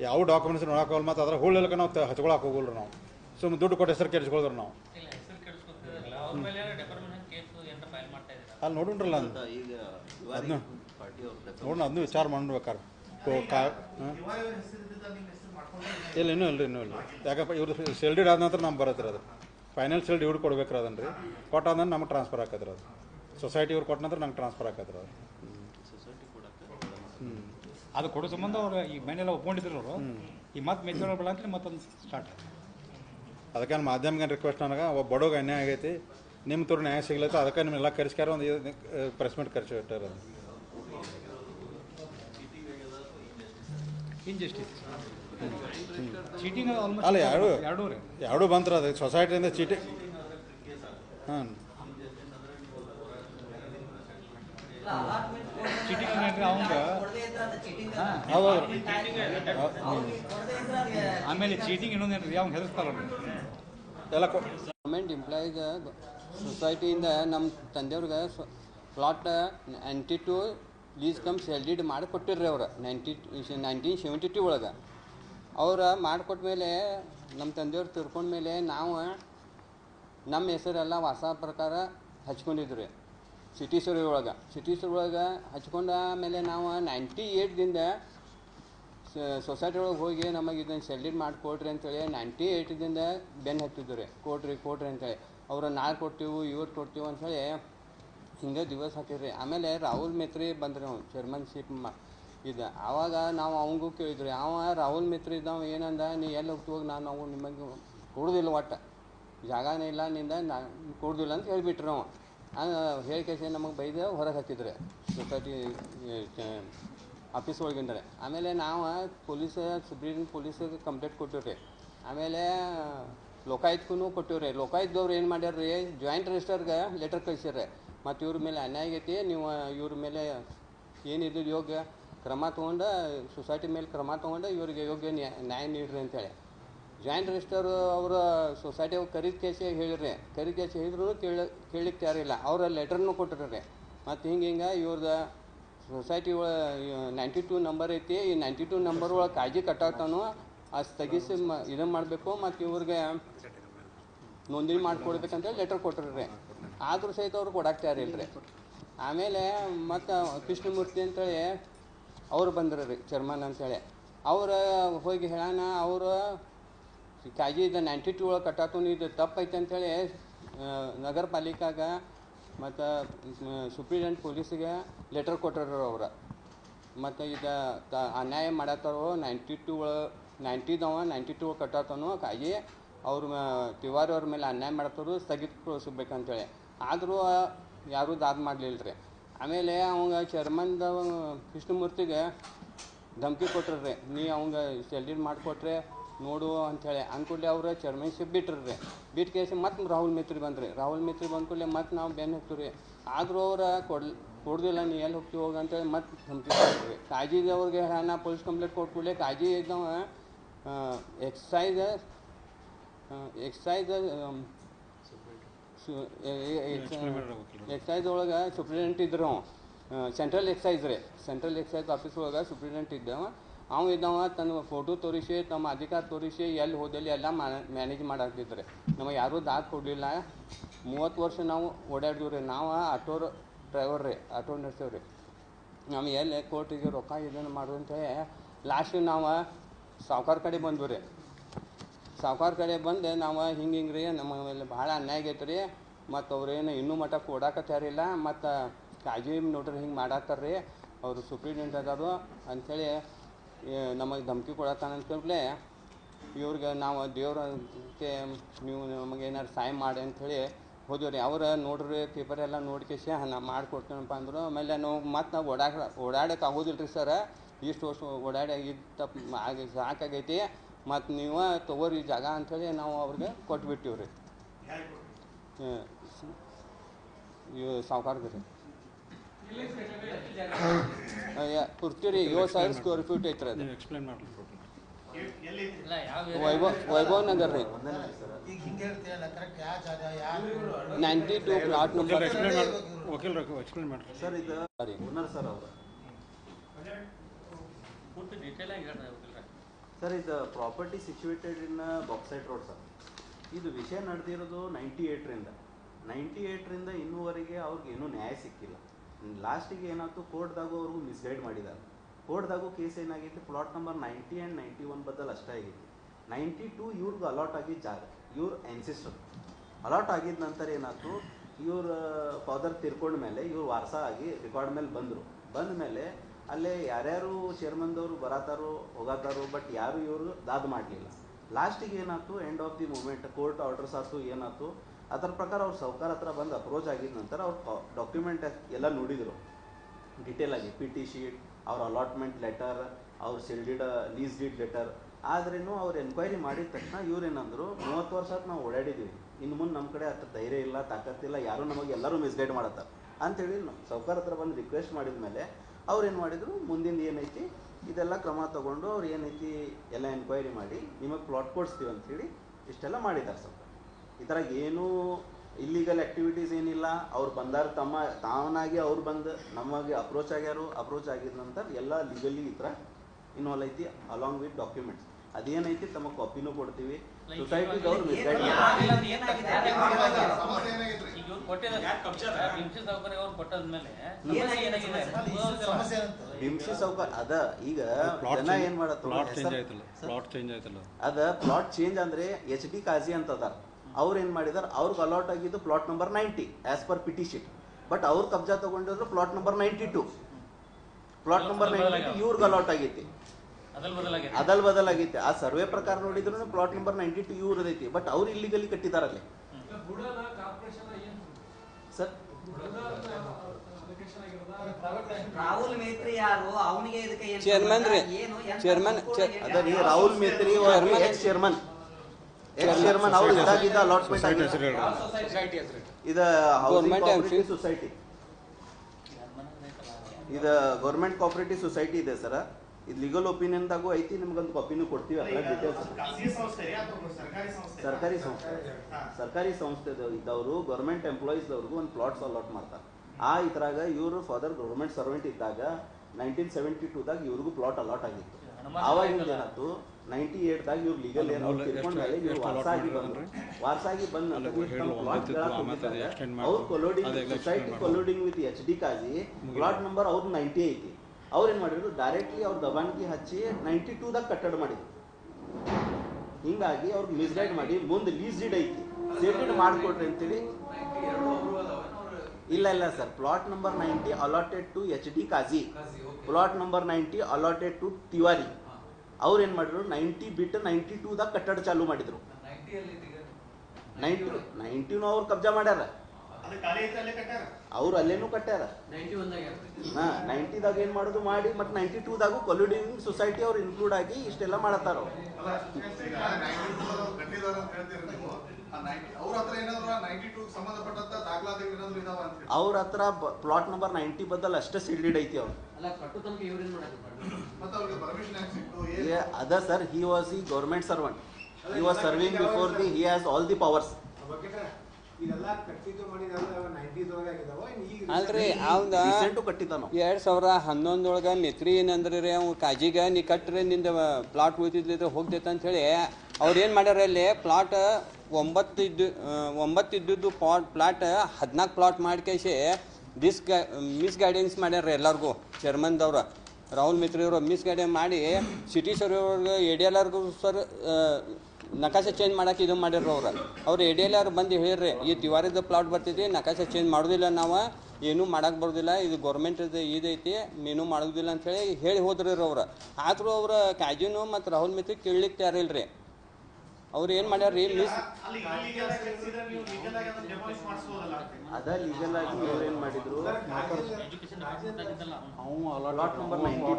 ಯಾವ ಡಾಕ್ಯುಮೆಂಟ್ಸ್ ನೋಡಕ್ಕೆ ಮತ್ತೆ ಮತ್ತು ಅದ್ರ ಹುಳ್ಳಿಲ್ಕ ನಾವು ಹಚ್ಕೊಳಕ್ ಹಚ್ಕೊಳಕ್ಕೆ ಹೋಗಲ್ಲ ನಾವು. ಸುಮ್ಮನೆ ದುಡ್ಡು ಕೊಟ್ಟು ಹೆಸರು ಕೆಡ್ಸ್ಕೊಳ್ರಿ ನಾವು. ಇಲ್ಲ ಹೆಸರು ಕೆಡಿಸ್ಕೊತಿರಲ್ಲ ಅವ್ರ ಮೇಲೆ ಡೆಪಾರ್ಟ್ಮೆಂಟ್ ಕೇಸ್ ಏನಾರ ಫೈಲ್ ಮಾಡ್ತಾ ಇದ್ದೀರಾ? ಅಲ್ಲಿ ನೋಡ್ರಲ್ಲ ಅಂತ ಈಗ ಅದನ್ನು ನೋಡೋಣ ಅದನ್ನು ವಿಚಾರ ಮಾಡ್ಬೇಕಾರೆ. ಇಲ್ಲ ಇನ್ನೂ ಇಲ್ಲ ಇನ್ನೂ ಇಲ್ಲ. ಯಾಕಪ್ಪ ಇವ್ರು ಸೆಲ್ಡಿಡ್ ಆದ ನಂತರ ನಮ್ಗೆ ಬರತ್ತೆ ಅದು. ಫೈನಲ್ ಸೆಲ್ಡ್ ಇವ್ರು ಕೊಡ್ಬೇಕ್ರಿ ಅದನ್ನ ರೀ ಕೊಟ್ಟಾದ್ರೆ ನಮ್ಗೆ ಟ್ರಾನ್ಸ್ಫರ್ ಆಕತ್ರಿ ಅದು. ಸೊಸೈಟಿ ಇವ್ರು ಕೊಟ್ಟ ನಂತರ ನಂಗೆ ಟ್ರಾನ್ಸ್ಫರ್ ಆಕತ್ರಿ ಅದು. ಹ್ಞೂ ಅದು ಕೊಡೋ ಸಂಬಂಧ ಅವ್ರು ಈ ಮನೆಯೆಲ್ಲ ಒಪ್ಕೊಂಡಿದ್ರು ಅವರು. ಈ ಮತ್ತೆ ಮೆಚ್ಚೋಣ ಬೇಡ ಅಂತ ಮತ್ತೊಂದು ಸ್ಟಾರ್ಟ್ ಅದಕ್ಕೆ ಮಾಧ್ಯಮಕ್ಕೆ ರಿಕ್ವೆಸ್ಟ್ ನನಗೆ? ಒಬ್ಬ ಬಡೋಗ ಅನ್ಯಾಯ ಆಗೈತಿ. ನಿಮ್ಮ ತೋರು ನ್ಯಾಯ ಸಿಗ್ಲತ್ತ ಅದಕ್ಕೆ ನಿಮ್ಮೆಲ್ಲ ಕರೆಸ್ಕ್ಯಾರ ಒಂದು ಪ್ರೆಸ್ ಮೀಟ್ ಖರ್ಚು ಇಟ್ಟಾರ ಇನ್ಜಸ್ಟಿಸ್ ಇಂಜಸ್ಟಿಸ್ ಚೀಟಿಂಗ್ ಆಲ್ಮೋಸ್ಟ್ ಅಲ್ಲ ಎರಡು ಎರಡು ಬಂತ್ರ ಅದು. ಸೊಸೈಟಿಯಿಂದ ಚೀಟಿ ಹಾಂ. ಚೀಟಿಂಗ್ ಹೌದು ಆಮೇಲೆ ಚೀಟಿಂಗ್ ಇನ್ನೊಂದೇನ್ರಿ ಅವ್ನು ಹೆದರ್ಸ್ತಾರಲ್ರಿ ಎಲ್ಲ ಗೌರ್ಮೆಂಟ್ ಎಂಪ್ಲಾಯೀಸ್ ಸೊಸೈಟಿಯಿಂದ ನಮ್ಮ ತಂದೆಯವ್ರಿಗೆ plot ninety two lease cum sale deed ಮಾಡಿ ಕೊಟ್ಟಿರ್ರಿ ಅವ್ರು. ನೈಂಟಿ ನೈನ್ಟೀನ್ ಸೆವೆಂಟಿ ಟು ಒಳಗೆ. ಅವ್ರು ಮಾಡಿಕೊಟ್ಮೇಲೆ ನಮ್ಮ ತಂದೆಯವ್ರು ತಿರ್ಕೊಂಡ್ಮೇಲೆ ನಾವು ನಮ್ಮ ಹೆಸರೆಲ್ಲ ಹೊಸ ಪ್ರಕಾರ ಹಚ್ಕೊಂಡಿದ್ರಿ ಸಿಟಿ ಸರಿ ಒಳಗೆ. ಸಿಟಿ ಸರಿ ಒಳಗೆ ಹಚ್ಕೊಂಡ ಮೇಲೆ ನಾವು ನೈಂಟಿ ಏಯ್ಟ್ದಿಂದ ಸೊಸೈಟಿ ಒಳಗೆ ಹೋಗಿ ನಮಗೆ ಇದನ್ನು ಸೆಲ್ಡಿಡ್ ಮಾಡಿಕೊಡ್ರಿ ಅಂತೇಳಿ ನೈಂಟಿ ಏಯ್ಟ್ದಿಂದ ಬೆನ್ನು ಹತ್ತಿದ್ದು ರೀ. ಕೊಡ್ರಿ ಕೊಡ್ರಿ ಅಂತೇಳಿ. ಅವ್ರ ನಾಳೆ ಕೊಡ್ತೀವಿ ಇವತ್ತು ಕೊಡ್ತೀವಿ ಅಂಥೇಳಿ ಹಿಂಗೆ ದಿವಸ ಹಾಕಿದ್ರಿ ಆಮೇಲೆ ರಾಹುಲ್ ಮೇತ್ರಿ ಬಂದ್ರಿ ಅವ್ನು ಚೇರ್ಮನ್ಶಿಪ್ ಮಾ ಇದು. ಆವಾಗ ನಾವು ಅವಂಗೂ ಕೇಳಿದ್ರು ಅವ ರಾಹುಲ್ ಮಿತ್ರ ಇದ್ದವ, ಏನಂದ? ನೀ ಎಲ್ಲಿ ಹೋಗ್ತೀವಿ ನಾನು ನಾವು ನಿಮಗೆ ಕೊಡೋದಿಲ್ಲ ಒಟ್ಟು. ಜಾಗನೇ ಇಲ್ಲ ನಿಂದ, ನಾನು ಕೊಡೋದಿಲ್ಲ ಅಂತ ಹೇಳಿಬಿಟ್ರು ಅವ. ಹೇಳಿ ಕೇಸಿ ನಮಗೆ ಬೈದು, ಹೊರಗೆ ಹಾಕಿದ್ರೆ. ಸೊಸೈಟಿ ಆಫೀಸ್ ಒಳಗಿಂದರೆ ಆಮೇಲೆ ನಾವು ಪೊಲೀಸ್, ಸುಪ್ರೀಂ ಪೊಲೀಸಿಗೆ ಕಂಪ್ಲೇಂಟ್ ಕೊಟ್ಟಿವ್ರಿ ಆಮೇಲೆ ಲೋಕಾಯುಕ್ತಕ್ಕೂ ಕೊಟ್ಟಿವ್ರಿ ಲೋಕಾಯುಕ್ತದವ್ರು ಏನು ಮಾಡ್ಯಾರ್ರಿ ಜಾಯಿಂಟ್ ರಿಜಿಸ್ಟರ್ಗೆ ಲೆಟರ್ ಕಳಿಸ್ಯಾರ ಮತ್ತು ಇವ್ರ ಮೇಲೆ ಅನ್ಯಾಯ ಆಗೈತಿ, ನೀವು ಇವ್ರ ಮೇಲೆ ಏನಿದ್ದು ಯೋಗ್ಯ? ಕ್ರಮ ತೊಗೊಂಡು ಸೊಸೈಟಿ ಮೇಲೆ ಕ್ರಮ ತೊಗೊಂಡು ಇವರಿಗೆ ಯೋಗ್ಯ ನ್ಯಾಯ ನೀಡ್ರಿ ಅಂತೇಳಿ. ಜಾಯಿಂಟ್ ರಿಜಿಸ್ಟರ್ ಅವರ ಸೊಸೈಟಿ ಅವ್ರು ಕರೀದ್ ಕೇಸಿ ಹೇಳಿರಿ ಕೇಸೆ ಕೇಸಿ ಹೇಳಿದ್ರು ಕೇಳ ಕೇಳಲಿಕ್ಕೆ ಯಾರಿಲ್ಲ ಅವರ ಲೆಟರ್ನು ರೀ ಮತ್ತು ಹಿಂಗೆ ಹಿಂಗೆ ಇವ್ರದ್ದು ಸೊಸೈಟಿ ಒಳ ನೈಂಟಿ ಟೂ ನಂಬರ್ ಐತಿ. ಈ ನೈಂಟಿ ಟೂ ನಂಬರ್ ಒಳಗೆ ಕಾಳಜಿ ಕಟ್ಟಾಗ್ತಾನೋ ಆ ತೆಗಿಸಿ ಮ ಇದನ್ನು ಮಾಡಬೇಕು ಮತ್ತು ಇವ್ರಿಗೆ ನೋಂದಣಿ ಮಾಡಿಕೊಡ್ಬೇಕಂತ ಲೆಟರ್ ರೀ ಆದರೂ ಸಹಿತ ಅವ್ರು ಕೊಡಕ್ಕೆ ತಯಾರಿಲ್ಲ ರೀ ಆಮೇಲೆ ಮತ್ತು ಕೃಷ್ಣಮೂರ್ತಿ ಅಂತೇಳಿ ಅವ್ರು ಬಂದ್ರು ರೀ ಚೇರ್ಮನ್ ಅಂತೇಳಿ. ಅವ್ರು ಹೋಗಿ ಹೇಳೋಣ, ಅವರು ಕಾಜಿ ಇದು ನೈಂಟಿ ಟೂ ಒಳಗೆ ಕಟ್ಟಾತು ಇದು ತಪ್ಪೈತೆ ಅಂತೇಳಿ ನಗರ ಪಾಲಿಕಾಗ ಮತ್ತು ಸುಪ್ರೀಡೆಂಟ್ ಪೊಲೀಸಿಗೆ ಲೆಟರ್ ಕೊಟ್ಟರು ಅವ್ರು. ಮತ್ತು ಇದು ತ ಅನ್ಯಾಯ ಮಾಡತ್ತಾರೋ ನೈಂಟಿ ಟೂ ಒಳ ನೈಂಟಿದವ ನೈಂಟಿ ಟೂ ಕಟ್ಟಾತನೋ ಕಾಯಿ ಅವ್ರ ತಿವಾರಿ ಅವ್ರ ಮೇಲೆ ಅನ್ಯಾಯ ಮಾಡತ್ತಾರು ಸ್ಥಗಿತಗೊಳಿಸ್ಬೇಕಂತೇಳಿ ಆದರೂ, ಯಾರೂ ದಾದ ಮಾಡಲಿಲ್ಲ ರೀ ಆಮೇಲೆ ಅವಂಗ ಚರ್ಮನ್ದ ಕೃಷ್ಣಮೂರ್ತಿಗೆ ಧಮಕಿ ಕೊಟ್ರಿ ನೀ ಅವಂಗ ಸೆಲ್ಡಿನ್ ಮಾಡಿಕೊಟ್ರೆ ನೋಡು ಅಂಥೇಳಿ ಅಂದ್ಕೂಡ್ಲೆ ಅವ್ರು ಚೇರ್ಮನ್ಶಿಪ್ ಬಿಟ್ರಿ ರೀ ಬಿಟ್ಟು ಕೇಸಿ ಮತ್ತೆ ರಾಹುಲ್ ಮಿತ್ರಿ ಬಂದ್ರಿ. ರಾಹುಲ್ ಮಿತ್ರಿ ಕೂಡಲೇ ಮತ್ತೆ ನಾವು ಬೆನ್ನು ಹೋಗ್ತೀವಿ ರೀ ಆದರೂ ಅವ್ರು ಕೊಡ್, ಕೊಡ್ದಿಲ್ಲ ನೀ ಎಲ್ಲಿ ಹೋಗ್ತೀವಿ ಹೋಗ ಅಂತೇಳಿ ಮತ್ತೆ ಧಮಕಿ ಕೊಟ್ರಿ ಕಾಜಿದವ್ರಿಗೆ ನಾ ಪೊಲೀಸ್ ಕಂಪ್ಲೇಂಟ್ ಕೂಡಲೇ ಕಾಜಿ ಇದ್ದವ ಎಕ್ಸೈಸ್ ಎಕ್ಸೈಸ್ ಎಕ್ಸೈಸ್ ಒಳಗೆ ಸೂಪ್ರಿಡೆಂಟ್ ಇದ್ರು. ಸೆಂಟ್ರಲ್ ಎಕ್ಸೈಸ್ ರೀ. ಸೆಂಟ್ರಲ್ ಎಕ್ಸೈಸ್ ಆಫೀಸ್ ಒಳಗೆ ಸೂಪ್ರಿಡೆಂಟ್ ಇದ್ದವ ಅವ ಇದ್ದವ ತನ್ನ ಫೋಟೋ ತೋರಿಸಿ ತಮ್ಮ ಅಧಿಕಾರ ತೋರಿಸಿ ಎಲ್ಲಿ ಹೋದಲ್ಲಿ ಎಲ್ಲ ಮ್ಯಾನೇಜ್ ಮಾಡಾಕ್ತಿದ್ರೆ ನಮಗೆ ಯಾರೂ ದಾಖ ಕೊಡಲಿಲ್ಲ. ಮೂವತ್ತು ವರ್ಷ ನಾವು ಓಡಾಡಿದ್ವಿ ರೀ. ನಾವು ಆಟೋ ಡ್ರೈವರ್ ರೀ ಆಟೋ ನಡ್ಸೇವ್ ರೀ. ನಾವು ಎಲ್ಲಿ ಕೋರ್ಟಿಗೆ ರೊಕ್ಕ ಇದನ್ನು ಮಾಡು ಲಾಸ್ಟಿಗೆ ಲಾಸ್ಟ್ ನಾವು ಸಾವ್ಕಾರ ಕಡೆ ಬಂದ್ವಿ ರೀ. ಸಾವ್ಕಾರ ಕಡೆ ಬಂದು, ನಾವು ಹಿಂಗೆ ಹಿಂಗೆ ರೀ, ನಮ್ಮ ಮೇಲೆ ಭಾಳ ಅನ್ಯಾಯ ಆಗೈತೆ ರೀ, ಮತ್ತು ಅವ್ರೇನು ಇನ್ನೂ ಮಟ್ಟ ಕೊಡಾಕತ್ತಾರಿಲ್ಲ ಮತ್ತು ಕಾಜಿ ನೋಡ್ರಿ ಹಿಂಗೆ ಮಾಡಾತ್ತಾರ ರೀ, ಅವರು ಸುಪ್ರೀಡೆಂಟ್ ಅದಾರು ಅಂಥೇಳಿ ನಮಗೆ ಧಮಕಿ ಕೊಡತ್ತಾನ ಅಂತಲೇ ಇವ್ರಿಗೆ ನಾವು ದೇವ್ರಂತೆ ನೀವು ನಮಗೆ ಏನಾರು ಸಹಾಯ ಮಾಡಿ ಅಂಥೇಳಿ ಹೋದ್ವಿ ರೀ, ಅವ್ರು ನೋಡ್ರಿ ಪೇಪರ್ ಎಲ್ಲ ನೋಡ್ಕೇಸಿ ನಾ ಮಾಡಿಕೊಡ್ತೀನಪ್ಪ ಅಂದರು, ಆಮೇಲೆ ನಾವು ಮತ್ತು ನಾವು ಓಡಾಡ ಓಡಾಡಕ್ಕೆ ಆಗೋದಿಲ್ಲ ರೀ ಸರ್, ಇಷ್ಟು ವರ್ಷ ಓಡಾಡಿ ಇದು ತಪ್ಪು ಆಗಿ ಸಾಕಾಗೈತಿ ಮತ್ತು ನೀವು ತೊಗೋರಿ ಜಾಗ ಅಂಥೇಳಿ ನಾವು ಅವ್ರಿಗೆ ಕೊಟ್ಬಿಟ್ಟಿವಿ ರೀ ಇವು ಸಾವ್ಕಾರ್ಗೆ ರೀ ಪೂರ್ತಿ ರೀ ಏಳು ಸಾವಿರ ಸ್ಕ್ವೇರ್ ಫೀಟ್ ಐತ್ರಿ ಅದು. ನೀವು ಎಕ್ಸ್ಪ್ಲೇನ್ ವೈಭವ್ ವೈಭವ್ ನಗರ್ ರೀ. ಈಗ ಹಿಂಗೆ ಹೇಳ್ತೀರಲ್ಲ ಕರೆಕ್ಟ್ ಯಾವ ಜಾಗ ಯಾವ ninety two plot number explain ಮಾಡಿರಿ ಸರ್. ಇದು ಓನರ್ ಸರ್ ಅವರು. ಸರ್, ಇದು property situated in bauxite road sir. ಇದು ವಿಷಯ ನಡೆದಿರೋದು ನೈಂಟಿ ಏಟ್ರಿಂದ ನೈಂಟಿ ಏಟ್ರಿಂದ ಇನ್ನೂವರೆಗೆ ಅವ್ರಿಗೆ ಏನೂ ನ್ಯಾಯ ಸಿಕ್ಕಿಲ್ಲ. ಲಾಸ್ಟಿಗೆ ಏನಾಯ್ತು ಕೋರ್ಟ್ದಾಗೂ ಅವ್ರಿಗೂ ಮಿಸ್ಗೈಡ್ ಮಾಡಿದ್ದಾರೆ. ಕೋರ್ಟ್ದಾಗೂ ಕೇಸ್ ಏನಾಗಿತ್ತು plot number ninety and ninety one ಬದಲು ಅಷ್ಟೇ ಆಗಿತ್ತು. ನೈಂಟಿ ಟೂ ಇವ್ರಿಗೆ ಅಲಾಟ್ ಆಗಿದ್ದ ಜಾಗ, ಇವ್ರ ಎನ್ಸಿಸ್ಟರ್ ಅಲಾಟ್ ಆಗಿದ ನಂತರ ಏನಾಯ್ತು, ಇವ್ರ ಫಾದರ್ ತಿರ್ಕೊಂಡ ಮೇಲೆ ಇವ್ರು ವಾರಸ ಆಗಿ ರೆಕಾರ್ಡ್ ಮೇಲೆ ಬಂದರು. ಬಂದ ಮೇಲೆ ಅಲ್ಲೇ ಯಾರ್ಯಾರು ಚೇರ್ಮನ್ದವರು ಬರತಾರೋ ಹೋಗತ್ತಾರೋ ಬಟ್ ಯಾರು ಇವರು ದಾದ್ ಮಾಡಲಿಲ್ಲ. ಲಾಸ್ಟಿಗೆ ಏನಾಯ್ತು end of the moment court orders ಆಯ್ತು, ಏನಾಯ್ತು, ಅದರ ಪ್ರಕಾರ ಅವ್ರು ಸೌಕಾರ ಹತ್ರ ಬಂದು ಅಪ್ರೋಚ್ ಆಗಿದ ನಂತರ ಅವ್ರು ಡಾಕ್ಯುಮೆಂಟ್ ಎಲ್ಲ ನೋಡಿದರು. ಡಿಟೇಲ್ ಆಗಿ ಪಿ ಟಿ ಶೀಟ್ ಅವ್ರ ಅಲಾಟ್ಮೆಂಟ್ ಲೆಟರ್ ಅವ್ರ ಸೆಲ್ಡಿಡ್ ಲೀಸ್ ಡೀಡ್ ಲೆಟರ್ ಆದ್ರೇನು ಅವ್ರು ಎನ್ಕ್ವೈರಿ ಮಾಡಿದ ತಕ್ಷಣ ಇವ್ರೇನಂದ್ರು ಮೂವತ್ತು ವರ್ಷ ಆತ್ ನಾವು ಓಡಾಡಿದ್ದೀವಿ ಇನ್ನು ಮುಂದೆ ನಮ್ಮ ಕಡೆ ಅಷ್ಟು ಧೈರ್ಯ ಇಲ್ಲ ತಾಕತ್ತಿಲ್ಲ ಯಾರು ನಮಗೆ ಎಲ್ಲರೂ ಮಿಸ್ಗೈಡ್ ಮಾಡತ್ತಾರೆ. ಅಂತೇಳಿ ಸೌಕಾರ ಹತ್ರ ಬಂದು ರಿಕ್ವೆಸ್ಟ್ ಮಾಡಿದ ಮೇಲೆ ಅವ್ರು ಏನು ಮಾಡಿದ್ರು ಮುಂದಿನ ಏನೈತಿ? ಇದೆಲ್ಲ ಕ್ರಮ ತಗೊಂಡು ಅವ್ರು ಏನೈತಿ? ಎಲ್ಲ ಎನ್ಕ್ವೈರಿ ಮಾಡಿ ನಿಮಗೆ ಪ್ಲಾಟ್ ಕೊಡಿಸ್ತೀವಿ ಅಂಥೇಳಿ ಇಷ್ಟೆಲ್ಲ ಮಾಡಿದ್ದಾರೆ ಸ್ವಲ್ಪ. ಈ ಥರ ಏನೂ ಇಲ್ಲಿಗಲ್ ಆ್ಯಕ್ಟಿವಿಟೀಸ್ ಏನಿಲ್ಲ. ಅವ್ರು ಬಂದಾರ ತಮ್ಮ, ತಾವನಾಗಿ ಅವ್ರು ಬಂದು ನಮಗೆ ಅಪ್ರೋಚ್ ಆಗ್ಯಾರು ಅಪ್ರೋಚ್ ಆಗಿದ ನಂತರ ಎಲ್ಲ ಲೀಗಲಿ ಈ ಥರ ಇನ್ವಾಲ್ವ್ ಐತಿ ಅಲಾಂಗ್ ವಿತ್ ಡಾಕ್ಯುಮೆಂಟ್ಸ್ ಅದೇನೈತಿ ತಮ್ಮ ಕಾಪಿನೂ ಕೊಡ್ತೀವಿ. ಬಿಂಸಿ ಸೌಕರ್ಯ ಅವ್ರು ಕೊಟ್ಟದ್ಮೇಲೆ ಏನಾಗಿದೆ ಸಮಸ್ಯೆ ಏನಾಗಿದೆ? ಸಮಸ್ಯೆ ಅಂತ ಬಿಂಸಿ ಸೌಕರ್ಯ ಅದ ಈಗ ಪ್ಲಾಟ್ ಜನ ಏನ್ ಮಾಡತ್ತಲ್ಲ ಪ್ಲಾಟ್ ಚೇಂಜ್ ಆಯ್ತಲ್ಲ ಪ್ಲಾಟ್ ಚೇಂಜ್ ಆಯ್ತಲ್ಲ. ಅದ ಪ್ಲಾಟ್ ಚೇಂಜ್ ಅಂದ್ರೆ ಎಚ್ ಡಿ ಕಾಜಿ ಅಂತ ಅದಾರ ಅವ್ರು ಏನ್ ಮಾಡಿದಾರ? ಅವ್ರಿಗೆ ಅಲಾಟ್ ಆಗಿದ್ದು plot number ninety as per petition but ಅವ್ರ ಕಬ್ಜಾ ತಗೊಂಡಿದ್ರು plot number ninety two plot number ninety ಇವ್ರಿಗೆ ಅಲಾಟ್ ಆಗೈತಿ. ಅದಲ್ ಬದಲಾಗೈತಿ. ಆ ಸರ್ವೆ ಪ್ರಕಾರ ನೋಡಿದ್ರು ಪ್ಲಾಟ್ ನಂಬರ್ ನೈಂಟಿ ಟು ಇವ್ರದೈತಿ ಬಟ್ ಅವ್ರು ಇಲ್ಲಿಗಲಿ ಕಟ್ಟಿದಾರಲ್ಲಿ ಸರ್? ರಾಹುಲ್ ಮೇತ್ರಿ ಯಾರು? ಅವನಿಗೆ ಇದಕ್ಕೆ ರೀ. ಅದ ರೀ Rahul Metri Chairman. Ex chairman ex chairman ಅವ್ರು ಇದಾಗಿದ್ದ ಅಲಾಟ್ಮೆಂಟ್ ಸೊಸೈಟಿ ಆಗಿದೆ ಇದು ಹೌಸಿಂಗ್ ಸೊಸೈಟಿ ಇದು ಗೌರ್ಮೆಂಟ್ ಕೋಆಪರೇಟಿವ್ ಸೊಸೈಟಿ ಇದೆ ಸರ್. ಇದು ಲೀಗಲ್ ಒಪಿನಿಯನ್ದಾಗೂ ಐತಿ ನಿಮ್ಗೊಂದು ಕಾಪಿನೂ ಕೊಡ್ತೀವಿ ಅದ್ರ ಡೀಟೇಲ್ಸ್ ಸರ್ಕಾರಿ ಸಂಸ್ಥೆ. ಸರ್ಕಾರಿ ಸಂಸ್ಥೆ. ಇದ್ದವರು ಗೌರ್ಮೆಂಟ್ ಎಂಪ್ಲಾಯೀಸ್ದವ್ರಿಗೂ ಒಂದು ಪ್ಲಾಟ್ಸ್ ಅಲಾಟ್ ಮಾಡ್ತಾರೆ. ಆ ಇದ್ರಾಗ ಇವರು ಫಾದರ್ ಗೌರ್ಮೆಂಟ್ ಸರ್ವೆಂಟ್ ಇದ್ದಾಗ ನೈನ್ಟೀನ್ ಸೆವೆಂಟಿ ಟೂದಾಗ ಇವ್ರಿಗೂ ಪ್ಲಾಟ್ ಅಲಾಟ್ ಆಗಿತ್ತು. ಆವಾಗ ಏನಾಯ್ತು ನೈಂಟಿ ಏಟ್ದಾಗ ಇವ್ರು ಲೀಗಲ್ ಏನೋ ಎಷ್ಟು- ತಿಳ್ಕೊಂಡ್ ಮೇಲೆ ಇವ್ರು ವಾರಸಾಗಿ ಬಂದ್ರು? ವಾರಸಾಗಿ ಬಂದ. ಅವ್ರು colluding society. Colluding with H D Kazi plot number ಅವ್ರ ನೈಂಟಿ ಐತಿ ಅವ್ರು ಏನು ಮಾಡಿದ್ರು? ಡೈರೆಕ್ಟ್ಲಿ ಅವ್ರು ದಬಾಣಿಗೆ ಹಚ್ಚಿ ನೈಂಟಿ ಟೂದಾಗ ಕಟ್ಟಡ ಮಾಡಿದ್ರು. ಹಿಂಗಾಗಿ ಅವ್ರಿಗೆ ಮಿಸ್ಗೈಡ್ ಮಾಡಿ ಮುಂದೆ ಲೀಸ್ಡ್ ಐತಿ. ಸೇಟೆಡ್ ಮಾಡಿಕೊಡ್ರಿ ಅಂತೇಳಿ. ಇಲ್ಲ ಇಲ್ಲ sir. Plot number ninety allotted to H D Kazi plot number ninety allotted to Tiwari ಅವ್ರು ಏನು ಮಾಡಿದ್ರು? ನೈಂಟಿ ಬಿಟ್ಟು ನೈಂಟಿ ಟೂದಾಗ ಕಟ್ಟಡ ಚಾಲೂ ಮಾಡಿದ್ರು. ನೈಂಟಿ ನೈಂಟಿನೂ ಅವ್ರು ಕಬ್ಜಾ ಮಾಡ್ಯಾರ. ಅವ್ರು ಅಲ್ಲೇನು ಕಟ್ಟ್ಯಾರ. ಹಾ ನೈಂಟಿದಾಗ ಏನ್ ಮಾಡೋದು ಮಾಡಿ ಮತ್ತೆ ನೈಂಟಿ ಟೂದಾಗೂ ಕೊಲ್ಯೂಡಿಂಗ್ ಸೊಸೈಟಿ ಅವ್ರು ಇನ್ಕ್ಲೂಡ್ ಆಗಿ ಇಷ್ಟೆಲ್ಲ ಮಾಡತ್ತಾರ ಅವ್ರು. ಹತ್ರ ಪ್ಲಾಟ್ ನಂಬರ್ ನೈಂಟಿ ಬದಲ್ ಅಷ್ಟೇ ಸೀಲ್ಡ್ ಐತಿ ಅವ್ರು. ಅದ ಸರ್ ಹಿ ವಾಸ್ ಈ government servant he was serving before the he has all the powers ಅಲ್ರಿ ಅವ್ನ. ಎರಡ್ ಸಾವಿರ ಹನ್ನೊಂದೊಳಗ ಮೆತ್ರಿ ಏನಂದ್ರೆ ರೀ ಅವ್ನು ಕಾಜಿಗ ನೀ ಕಟ್ಟ್ರಿ ನಿಂದ ಪ್ಲಾಟ್ ಉಳಿತಿದ್ಲಿದ್ರೆ ಹೋಗ್ತೈತೆ ಅಂತ ಹೇಳಿ ಅವ್ರು ಏನು ಮಾಡ್ಯಾರ ಅಲ್ಲಿ ಪ್ಲಾಟ್ ಒಂಬತ್ತು ಇದ್ದು ಒಂಬತ್ತು ಇದ್ದಿದ್ದು ಪಾಟ್ ಪ್ಲಾಟ್ ಹದಿನಾಲ್ಕು ಪ್ಲಾಟ್ ಮಾಡ್ಕೇಸಿ ಡಿಸ್ ಮಿಸ್ ಗೈಡೆನ್ಸ್ ಮಾಡ್ಯಾರ ಎಲ್ಲರಿಗೂ ಚೇರ್ಮನ್ದವ್ರು ರಾಹುಲ್ ಮಿತ್ರಿ ಅವರು ಮಿಸ್ ಗೈಡೆನ್ಸ್ ಮಾಡಿ ಸಿಟಿ ಸರ್ ಅವ್ರಿಗೆ ಎ ಡಿ ಎಲ್ ಆರ್ಗೂ ಸರ್ ನಕಾಶೆ ಚೇಂಜ್ ಮಾಡಕ್ಕೆ ಇದು ಮಾಡಿರೋ ಅವ್ರು. ಅವ್ರು ಎ ಬಂದು ಹೇಳ್ರಿ, ಈ ತಿವಾರಿದ ಪ್ಲಾಟ್ ಬರ್ತೈತಿ ನಕಾಶೆ ಚೇಂಜ್ ಮಾಡೋದಿಲ್ಲ ನಾವು, ಏನೂ ಮಾಡಕ್ಕೆ ಬರೋದಿಲ್ಲ, ಇದು ಗೌರ್ಮೆಂಟ್ ಇದೈತಿ ಮೀನು ಮಾಡೋದಿಲ್ಲ ಅಂತ ಹೇಳಿ ಹೋದ್ರಿ ಅವ್ರು. ಆದರೂ ಅವ್ರ ಕಾಜಿನು ಮತ್ತು ರಾಹುಲ್ ಮಿತ್ರಿ ಕೇಳಲಿಕ್ಕೆ ತಯಾರಿಲ್ರಿ. ಅವ್ರು ಏನು ಮಾಡ್ಯಾರ ಮಿಸ್ ಅದ ಲೀಗಲ್ ಆಗಿ ಇವ್ರು ಏನ್ ಮಾಡಿದ್ರು ಎಜುಕೇಶನ್ ಆಗಿದ್ದಲ್ಲ. ಅವು plot number ninety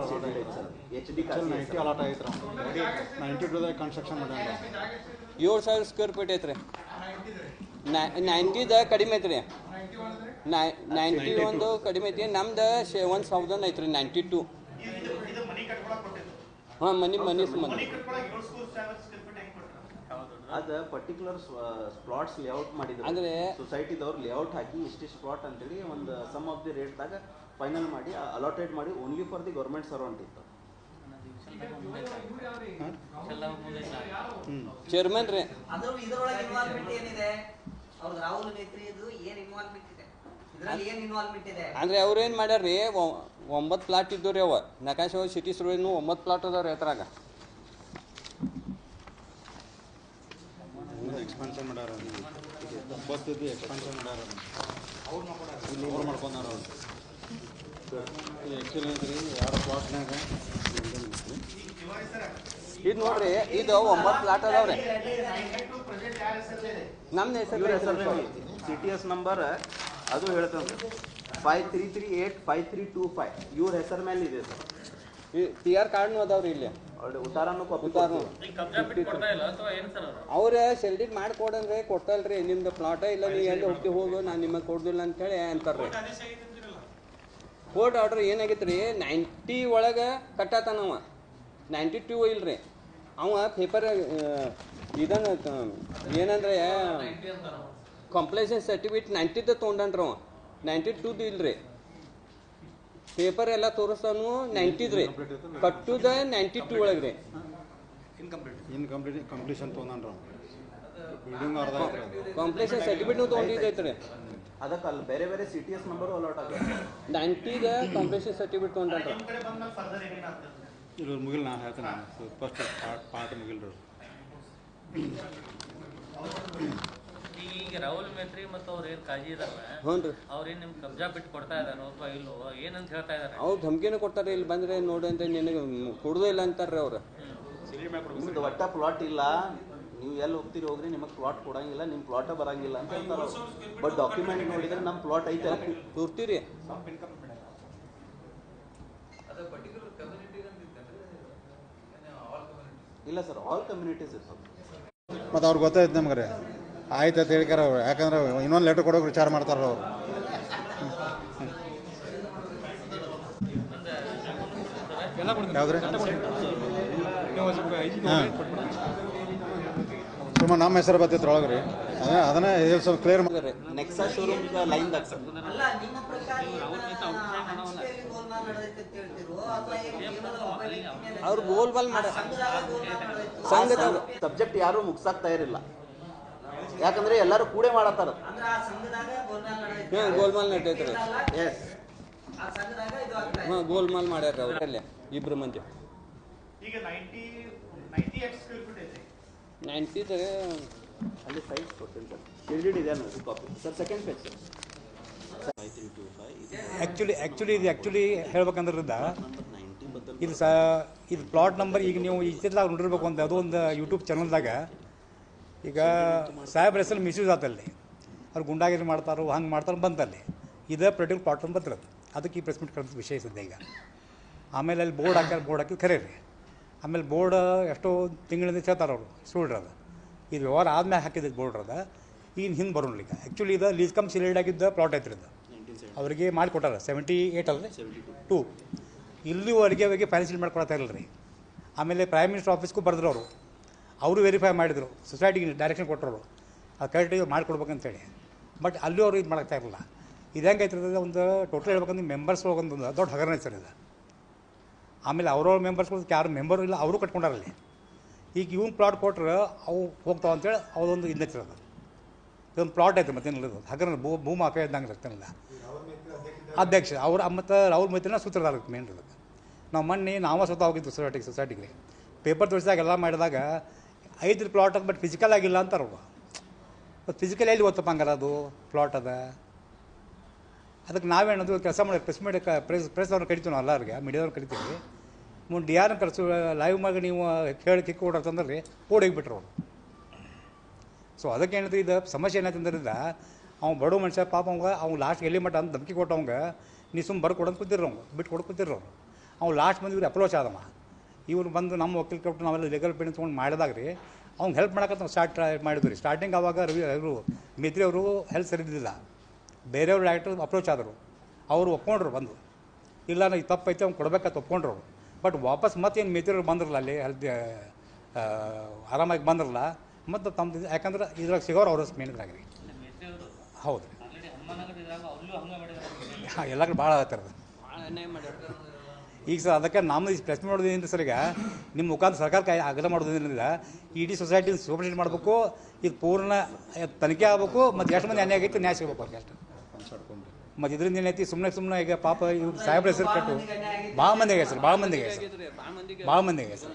H D ninety allot ಆಗೈತ್ರ ninety ಟೂದಾಗ ಕನ್ಸ್ಟ್ರಕ್ಷನ್ ಮಾಡ್ಯಾರ ಏಳು ಸಾವಿರ ಸ್ಕ್ವೇರ್ ಫೀಟ್ ಐತ್ರಿ. ನೈಂಟಿದ ಕಡಿಮೆ ಐತ್ರಿ. ನೈಂಟಿ ಒಂದು ಕಡಿಮೆ ಐತಿ ನಮ್ದು ಒನ್ ತೌಸಂಡ್ ಐತ್ರಿ ನೈಂಟಿ ಟು ಹಾಂ ಮನಿ ಮನಿ ಸಂಬಂಧ. ಅದ ಪರ್ಟಿಕ್ಯುಲರ್ ಸ್ಪ್ಲಾಟ್ಸ್ ಲೇಔಟ್ ಮಾಡಿದ್ರು. ಅಂದ್ರೆ- ಸೊಸೈಟಿದವ್ರು ಲೇಔಟ್ ಹಾಕಿ ಇಷ್ಟಿಷ್ಟು ಸ್ಪ್ಲಾಟ್ ಅಂತೇಳಿ ಒಂದು ಸಮ್ ಆಫ್ ದಿ ರೇಟ್ದಾಗ ಫೈನಲ್ ಮಾಡಿ ಅಲಾಟೆಡ್ ಮಾಡಿ only for the government servant ಇತ್ತು. ಚೇರ್ಮನ್ ರೀ. ಅದ್ರ ಇದ್ರೊಳಗೆ ಏನಿದೆ? ಅವ್ರದ್ದು ರಾಹುಲ್ ಮೇತ್ರಿ ಇದು ಏನ್ ಇನ್ವಾಲ್ವ್ಮೆಂಟ್ ಇದೆ? ಇದ್ರಲ್ಲಿ ಏನ್ ಇನ್ವಾಲ್ವ್ಮೆಂಟ್ ಇದೆ? ಅಂದ್ರೆ ಅವ್ರು ಏನು ಮಾಡ್ಯಾರ್ರಿ ಒ- ಒಂಬತ್ತು ಪ್ಲಾಟ್ ಇದ್ದವ್ರಿ ರೀ ಅವ. ನಕಾಶ ಸಿಟಿ ಸುರುವಿನು ಒಂಬತ್ತು ಪ್ಲಾಟ್ ಅದಾವ್ರಿ ಅದ್ರಾಗ. ಎಕ್ಸ್ಪಾನ್ಷನ್ ಮಾಡ್ಯಾರ ಬಸ್ತಿದ್ದು ಎಕ್ಸ್ಪಾನ್ಷನ್ ಮಾಡ್ಯಾರ ಇಲ್ಲಿ ಓವರ್ ಮಾಡ್ಕೊಂಡಾರ ಅವ್ರು. ಆ್ಯಕ್ಚುಲಿ ಐತ್ರಿ ಎರಡು ಪ್ಲಾಟ್ನಾಗ ಇದು ನೋಡ್ರಿ ಇದು ಒಂಬತ್ತು ಪ್ಲಾಟ್ ಅದಾವ್ರಿ. ಹೆಸರು ಹೆಸರು ಸಿ ಟಿ ಎಸ್ ನಂಬರ್ ಅದು ಹೇಳ್ತಂದ್ರೆ five three three eight five three two five ಇವ್ರ ಹೆಸರು ಮೇಲೆ ಇದೆ ಸರ್. ಟಿ ಆರ್ ಕಾರ್ಡ್ನು ಅದಾವ್ರಿ ಇಲ್ಲಿ. ಅವ್ರ ಸೆಲ್ಡಿಡ್ ಮಾಡ್ಕೊಡಂದ್ರೆ ಕೊಟ್ಟಲ್ರಿ ನಿಮ್ದು ಪ್ಲಾಟ ಇಲ್ಲ ನೀವು ಎಲ್ಲಿ ಹೋಗ್ತಿ ಹೋಗು ನಾನು ನಿಮಗೆ ಕೊಡ್ದಿಲ್ಲ ಅಂತೇಳಿ ಅಂತಾರ್ರಿ. ಕೋರ್ಟ್ ಆರ್ಡರ್ ಏನಾಗಿತ್ತು ರೀ ನೈಂಟಿ ಒಳಗೆ ಕಟ್ಟಾತನವ ನೈಂಟಿ ಟೂ ಇಲ್ರಿ. ಅವ ಪೇಪರ್ ಇದನ್ನು ಏನಂದ್ರೆ ಕಂಪ್ಲೇಷನ್ ಸರ್ಟಿಫಿಕೇಟ್ ನೈಂಟಿದ ತೊಗೊಂಡನ್ರಿ ಅವ. ನೈಂಟಿ ಟೂದು ಇಲ್ರಿ. ಪೇಪರ್ ಎಲ್ಲ ತೋರಿಸ್ತಾನು ನೈಂಟಿದ್ರಿ ಕಟ್ಟುದ ನೈಂಟಿ ಟೂ ಒಳಗೆ ರೀ ಇನ್ಕಂಪ್ಲೀಟ್ ಕಂಪ್ಲೀಷನ್ ತೊಗೊಂಡ್ರ ಬಿಲ್ಡಿಂಗ್ ಅರ್ಧ ಕಂಪ್ಲೀಷನ್ ಸರ್ಟಿಫಿಕೇಟ್ ಕಂಪ್ಲೇಷನ್ ರೀ ಅದಕ್ಕೆ ಅಲ್ಲಿ ಬೇರೆ ಬೇರೆ C T S number allot ಆಗುತ್ತೆ ನೈಂಟಿದ ಕಂಪ್ಲೀಷನ್ ಸರ್ಟಿಫಿಕೇಟ್ ತೊಗೊಂಡ್ರಿ ಇಲ್ಲ ಮುಗಿಲ್ ನಾನು ಹೇಳ್ತೇನೆ ಫಸ್ಟ್ ಪಾರ್ಟ್ ಪಾರ್ಟ್ ಮುಗಿಲ್ರಿ ಈಗ ರಾಹುಲ್ ಮೇತ್ರಿ ಮತ್ತು ಅವ್ರು ಏನು ಕಾಜಿ ಇದಾರೆ ಹ್ಞೂ ರೀ. ಅವ್ರೇನು ನಿಮ್ಗೆ ಕಬ್ಜಾ ಬಿಟ್ಟು ಕೊಡ್ತಾ ಇದಾರೋ ಅಥವಾ ಇಲ್ಲೋ ಏನಂತ ಹೇಳ್ತಾ ಇದಾರೆ? ಅವ್ರು ಧಮ್ಕಿನೂ ಕೊಡ್ತಾರೆ ಇಲ್ಲಿ ಬಂದರೆ ನೋಡಿ ಅಂತ ನಿನಗೆ ಕೊಡೋದೇ ಇಲ್ಲ ಅಂತಾರೆ ಅವ್ರು. ನಿಮ್ದು ಒಟ್ಟ ಪ್ಲಾಟ್ ಇಲ್ಲ ನೀವು ಎಲ್ಲಿ ಹೋಗ್ತೀರಿ ಹೋಗ್ರಿ ನಿಮಗೆ ಪ್ಲಾಟ್ ಕೊಡಂಗಿಲ್ಲ ನಿಮ್ಮ ಪ್ಲಾಟ ಬರಂಗಿಲ್ಲ ಅಂತ ಹೇಳ್ತಾರೆ ಬಟ್ ಡಾಕ್ಯುಮೆಂಟ್ ನೋಡಿದ್ರೆ ನಮ್ಮ ಪ್ಲಾಟ್ ಐತೆ ತೋರ್ತೀರಿ ಇಲ್ಲ ಸರ್ ಆಲ್ ಕಮ್ಯುನಿಟೀಸ್ ಇರ್ತದೆ ಮತ್ತು ಅವ್ರಿಗೆ ಗೊತ್ತಾಯ್ತು ನಮ್ಗೆ ಆಯ್ತು ಅಂತ ಹೇಳ್ಕಾರ ಅವ್ರು. ಯಾಕಂದ್ರೆ ಇನ್ನೊಂದು ಲೆಟರ್ ಕೊಡೋಕೆ ವಿಚಾರ ಮಾಡ್ತಾರ ಅವರು. ಯಾವ್ದ್ರಿ? ಹಾಂ. ಸುಮ್ಮ ನಮ್ಮ ಹೆಸರು ಬರ್ತೈತೆ ಒಳಗೆ ರೀ ಅದೇ ಅದನ್ನೇ ಇದು ಸ್ವಲ್ಪ ಕ್ಲಿಯರ್ ಮಾಡಿ ನೆಕ್ಸಾ ಶೋರೂಮ್ ಮೇಲೆ ಅವ್ರು ಗೋಲ್ ಬಾಲ್ ಮಾಡ ಗೋಲ್ಮಾಲ್ ಸಬ್ಜೆಕ್ಟ್ ಯಾರು ಮುಗ್ಸಕ್ ತಯಾರಿಲ್ಲ. ಯಾಕಂದ್ರೆ ಎಲ್ಲರೂ ಕೂಡೆ ಮಾಡತ್ತಾರ. ಅಂದ್ರೆ ಆ ಸಂಘದಾಗ ಗೋಲ್ಮಾಲ್ ನಡೆದೈತೆ ಗೋಲ್ಮಾಲ್ ನಡ್ತೈತೆ ರೀ ಎಸ್ ಹಾಂ ಗೋಲ್ಮಾಲ್ ಮಾಡ್ಯಾರ ಅವರಲ್ಲೇ ಇಬ್ರು ಮಂದಿ. ಈಗ ನೈಂಟಿ ಅಲ್ಲಿ ಸೈಜ್ ಕೊಡ್ತೀನಿ ಸರ್. ಶೀಲ್ಡ್ ಇದೆ ನೋಡಿ copy sir second page sir actually actually ಇದು ಆ್ಯಕ್ಚುಲಿ ಹೇಳ್ಬೇಕಂದ್ರಿಂದ ಇದು ಸ ಇದು ಪ್ಲಾಟ್ ನಂಬರ್ ಈಗ ನೀವು ಇತ್ತಿತ್ತಲಾಗ ನೋಡಿರ್ಬೇಕು ಅಂತ ಅದು ಒಂದು ಯೂಟ್ಯೂಬ್ ಚಾನಲ್ದಾಗ ಈಗ ಸಾಹೇಬ್ರ ಹೆಸರು ಮಿಸ್ಯೂಸ್ ಆತಲ್ಲಿ ಅವ್ರು ಗುಂಡಾಗಿರಿ ಮಾಡ್ತಾರೋ, ಹಂಗೆ ಮಾಡ್ತಾರೋ ಬಂತಲ್ಲಿ. ಇದೇ ಪೊಲಿಟಿಕಲ್ ಪ್ಲಾಟ್ಫಾರ್ಮ್ ಬರ್ತದೆ ಅದಕ್ಕೆ ಈ ಪ್ರೆಸ್ ಮೀಟ್ ಕರೆದ ವಿಷಯ ಸದ್ಯ ಈಗ. ಆಮೇಲೆ ಅಲ್ಲಿ ಬೋರ್ಡ್ ಹಾಕ್ಯಾರ, ಬೋರ್ಡ್ ಹಾಕಿ ರೀ ಆಮೇಲೆ ಬೋರ್ಡ್ ಎಷ್ಟೋ ತಿಂಗಳಿಂದ ಹೇಳ್ತಾರೆ ಅವರು ಸುಳ್ಳು ಅದು. ಇದು ವ್ಯವಹಾರ ಆದ್ಮೇಲೆ ಹಾಕಿದ್ದು ಬೋರ್ಡ್ ಅದ ಈಗ ಹಿಂದೆ ಬರೋಣ ಈಗ. ಆ್ಯಕ್ಚುಲಿ ಇದು ಲೀಸ್ ಕಮ್ ಸಿಲೇಡ್ ಆಗಿದ್ದ ಪ್ಲಾಟ್ ಐತ್ರಿ ಇದು. ಅವರಿಗೆ ಮಾಡಿಕೊಟ್ಟಾರ ಸೆವೆಂಟಿ ಏಯ್ಟ್ ಅಲ್ಲ ಟೂ ಇಲ್ಲಿವರೆಗೆ ಅವರಿಗೆ ಫೈನಾನ್ಷಿಯಲ್ ಮಾಡ್ಕೊಳ್ತಾ ಇಲ್ಲ ರೀ ಆಮೇಲೆ ಪ್ರೈಮ್ ಮಿನಿಸ್ಟರ್ ಆಫೀಸ್ಗೂ ಬರೆದ್ರು ಅವರು. ಅವರು ವೆರಿಫೈ ಮಾಡಿದರು. ಸೊಸೈಟಿಗೆ ಡೈರೆಕ್ಷನ್ ಕೊಟ್ಟರು. ಅದು ಕರೆಕ್ಟಾಗಿ ಮಾಡಿಕೊಡ್ಬೇಕಂತೇಳಿ. ಬಟ್ ಅಲ್ಲೂ ಅವರು ಇದು ಮಾಡ್ತಾ ಇರಲಿಲ್ಲ. ಇದು ಹೆಂಗೆ ಐತಿರ್ತದೆ ಒಂದು ಟೋಟಲ್ ಹೇಳ್ಬೇಕಂದ್ರೆ ಮೆಂಬರ್ಸ್ ಒಂದು ದೊಡ್ಡ ಹಗರಣ ಸರ್ ಇದು. ಆಮೇಲೆ ಅವ್ರವ್ರ ಮೆಂಬರ್ಸ್ಗಳು ಯಾರು ಮೆಂಬರು ಇಲ್ಲ, ಅವರು ಕಟ್ಕೊಂಡಾರಲ್ಲಿ ಈಗ ಇವ್ನು ಪ್ಲಾಟ್ ಕೊಟ್ರೆ ಅವು ಹೋಗ್ತಾವ ಅಂತೇಳಿ ಅವದೊಂದು ಇನ್ನಿರ್ತದೆ ಇದೊಂದು ಪ್ಲಾಟ್ ಐತೆ ಮತ್ತೆ ಇಲ್ಲ ಹಗರಣ ಭೂ ಭೂ ಮಾಫಿಯಾ ಇದ್ದಂಗೆ ಇರ್ತಾನಿಲ್ಲ ಅಧ್ಯಕ್ಷ, ಅವ್ರು ಮತ್ತು ರಾಹುಲ್ ಮೈತ್ರಿನ ಸೂತ್ರದಾರ ಮೇನ್ ಇರೋದು ನಾವು ಮೊನ್ನೆ ನಾವೇ ಸ್ವತಃ ಹೋಗಿದ್ದು ಸೊಸೈಟಿಗೆ ಸೊಸೈಟಿಗೆ ಪೇಪರ್ ತೋರಿಸಿದಾಗ ಎಲ್ಲ ಮಾಡಿದಾಗ ಐದು ಪ್ಲಾಟ್ ಅದು ಬಟ್ ಫಿಸಿಕಲ್ ಆಗಿಲ್ಲ ಅಂತಾರೆ ಅವರು ಮತ್ತು ಫಿಸಿಕಲ್ ಎಲ್ಲಿ ಗೊತ್ತಪ್ಪ ಹಂಗಾರ ಅದು? ಪ್ಲಾಟ್ ಅದ. ಅದಕ್ಕೆ ನಾವೇನದು ಕೆಲಸ ಮಾಡಿ ಪ್ರೆಸ್ ಮೀಡಿಯಾ ಪ್ರೆಸ್ ಪ್ರೆಸ್ ಅವ್ರನ್ನ ಕರಿತೀವಿ ನಾವು ಎಲ್ಲರಿಗೆ ಮೀಡಿಯಾದವ್ರು ಕರಿತೀವಿ. ಮುಂದೆ ಡಿ ಆರ್ನ ಕರೆಸು ಲೈವ್ ಮಾಡಿ ನೀವು ಕೇಳಿ, ಕಿಕ್ ಕೊಡತ್ತಂದ್ರೆ ಓಡೋಗಿಬಿಟ್ರು ಅವರು. ಸೊ ಅದಕ್ಕೆ ಏನಂದ್ರೆ ಇದು ಸಮಸ್ಯೆ ಏನಾಯ್ತಂದ್ರಿಂದ ಅವ್ನು ಬಡವ ಮನುಷ್ಯ ಪಾಪ ಅವಂಗ ಅವ್ನು ಲಾಸ್ಟ್ ಎಲ್ಲಿ ಮಟ್ಟ ಅಂತ ಧಮಕಿ ಕೊಟ್ಟವಂಗ ನೀ ಸುಮ್ಮ ಬರ್ಕೊಡೋದು ಕೂತಿರೋ ಅವ್ನು ಬಿಟ್ಟು ಕೊಡೋದು ಕೂತಿರೋ ಅವ್ನು ಲಾಸ್ಟ್ ಬಂದು ಅಪ್ರೋಚ್ ಆದಮ್ಮ ಇವ್ರು ಬಂದು ನಮ್ಮ ವಕೀಲ್ ಕೊಟ್ಟು ನಾವೆಲ್ಲ ಲೀಗಲ್ ಪೇಣಿ ತೊಗೊಂಡು ಮಾಡಿದಾಗ ರೀ ಅವ್ನು ಹೆಲ್ಪ್ ಮಾಡೋಕೆ ನಾವು ಸ್ಟಾರ್ಟ್ ಮಾಡಿದ್ವಿ ರೀ. ಸ್ಟಾರ್ಟಿಂಗ್ ಆವಾಗ ರವಿ ಅವರು ಮಿತ್ರಿ ಅವರು ಹೆಲ್ತ್ ಸರಿದಿಲ್ಲ ಬೇರೆಯವ್ರು ಡೈರೆಕ್ಟರ್ ಅಪ್ರೋಚ್ ಆದರು. ಅವರು ಒಪ್ಕೊಂಡ್ರು ಬಂದು. ಇಲ್ಲ ನಾ ಈ ತಪ್ಪೈತೆ ಅವ್ನು ಕೊಡ್ಬೇಕಂತ ಒಪ್ಕೊಂಡ್ರು. ಬಟ್ ವಾಪಸ್ ಮತ್ತೇನು ಮಿತ್ರರು ಬಂದ್ರಲ್ಲ ಅಲ್ಲಿ ಹೆಲ್ತ್ ಆರಾಮಾಗಿ ಬಂದ್ರಲ್ಲ ಮತ್ತು ತಮ್ಮದು ಯಾಕಂದ್ರೆ ಇದ್ರಾಗ ಸಿಗೋರು ಅವ್ರ ಮೇನ್ ಇದ್ರಾಗ ರೀ. ಹೌದು ರೀ. ಆಲ್ರೆಡಿ ಕಡೆ ಭಾಳ ಆಗ್ತಾರೆ ಈಗ ಸರ್ ಅದಕ್ಕೆ ನಾವು ಪ್ರಶ್ನೆ ಮಾಡೋದ್ರಿಂದ ಸರ್ ಈಗ? ನಿಮ್ಮ ಮುಖಾಂತರ ಸರ್ಕಾರಕ್ಕೆ ಅಗಲ ಮಾಡೋದ್ರಿಂದ ಇಡೀ ಸೊಸೈಟಿ ಸೂಪರ್ಸೈಡ್ ಮಾಡಬೇಕು, ಇದು ಪೂರ್ಣ ತನಿಖೆ ಆಗಬೇಕು, ಮತ್ತು ಎಷ್ಟು ಮಂದಿ ಅನ್ಯಾಯ ಆಗೈತೆ ನ್ಯಾಯ ಸಿಗಬೇಕು ಅವ್ರಿಗೆ ಅಷ್ಟು. ಮತ್ತು ಇದರಿಂದ ಏನೈತಿ ಸುಮ್ಮನೆ ಸುಮ್ಮನೆ ಈಗ ಪಾಪ ಇವ್ರು ಸಾಹೇಬ್ರ ಹೆಸರು ಕಟ್ಟು ಭಾಳ ಮಂದಿಗೆ ಸರ್, ಭಾಳ ಮಂದಿಗೆ ಸರ್. ಭಾಳ ಮಂದಿಗೆ ಸರ್.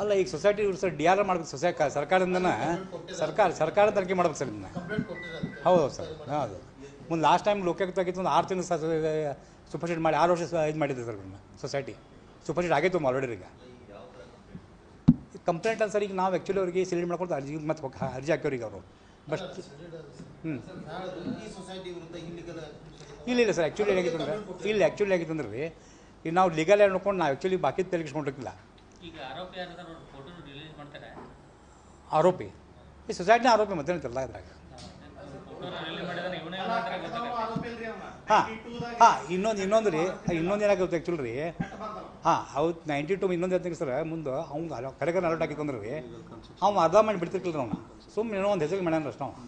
ಅಲ್ಲ, ಈಗ ಸೊಸೈಟಿ ಸರ್ ಡಿ ಆರ್ ಮಾಡ್ಬೇಕು ಸೊಸೈ ಸರ್ಕಾರದಿಂದನ ಸರ್ಕಾರ ಸರ್ಕಾರ ತನಿಖೆ ಮಾಡ್ಬೇಕು ಸರ್ ಇದನ್ನ. ಹೌದು ಸರ್, ಹೌದು. ಮುಂದೆ ಲಾಸ್ಟ್ ಟೈಮ್ ಲೋಕಾಯುಕ್ತಾಗಿತ್ತು ಒಂದು ಆರು ತಿಂಗಳು ಸೂಪರ್ಸೀಡ್ ಮಾಡಿ, ಆರು ವರ್ಷ ಇದು ಮಾಡಿದ್ದೆ ಸರ್ ಇದನ್ನ ಸೊಸೈಟಿ ಸೂಪರ್ಸೀಡ್ ಆಗೈತು ಆಲ್ರೆಡಿ ಈಗ. ಕಂಪ್ಲೇಂಟ್ ಅಲ್ಲ ಸರ್ ಈಗ ನಾವು ಆ್ಯಕ್ಚುಲಿ ಅವ್ರಿಗೆ ಸಿಲಿಂಡ್ ಮಾಡ್ಕೊಂಡು ಅರ್ಜಿ ಮತ್ತು ಅರ್ಜಿ ಹಾಕ್ಯವ್ರಿಗೆ ಅವರು. ಬಟ್ ಹ್ಞೂ ಸೊಸೈಟಿ ಇಲ್ಲ ಇಲ್ಲ ಸರ್ ಆ್ಯಕ್ಚುಲಿ ಏನಾಗಿತ್ತು ಅಂದ್ರೆ ಇಲ್ಲಿ ಆ್ಯಕ್ಚುಲಿ ಆಗಿತ್ತು ಅಂದ್ರೆ ಈಗ ನಾವು ಲೀಗಲ್ ನೋಡ್ಕೊಂಡು ನಾವು ಆ್ಯಕ್ಚುಲಿ ಬಾಕಿ ತೆಲಗಿಸ್ಕೊಂಡಿರ್ತಿಲ್ಲ ಆರೋಪಿ ಈ ಅವ್ರ ಫೋಟೋ ರಿಲೀಸ್ ಮಾಡ್ತಾರೆ? ಆರೋಪಿ. ಈ ಸೊಸೈಟಿನ ಆರೋಪಿ ಮತ್ತೇನಿಲ್ಲ ಇದ್ರಾಗ. ಹಾಂ ಹಾಂ ಇನ್ನೊಂದು ಇನ್ನೊಂದು ರೀ ಇನ್ನೊಂದು ಏನಾಗುತ್ತೆ ಆ್ಯಕ್ಚುಲಿ ರೀ ಹಾಂ ಹೌದು ನೈಂಟಿ ಟು ಇನ್ನೊಂದು ಹೇಳ್ತೀನಿ ಸರ್ ಮುಂದೆ ಅವ್ನು ಅಲ ಕರೆಗೆ ಅಲರ್ಟ್ ಆಗಿತ್ತಂದ್ರೆ ರೀ ಅವ್ನು ಅರ್ಧ ಮಾಡಿ ಬಿಡ್ತಿರ್ತಿಲ್ಲ ಅವ್ನು. ಸುಮ್ಮನೆ ಏನೋ ಒಂದು ಹೆಸರಿಗೆ ಮಾಡ್ಯಾನ ಅಷ್ಟು ಅವ್ನು.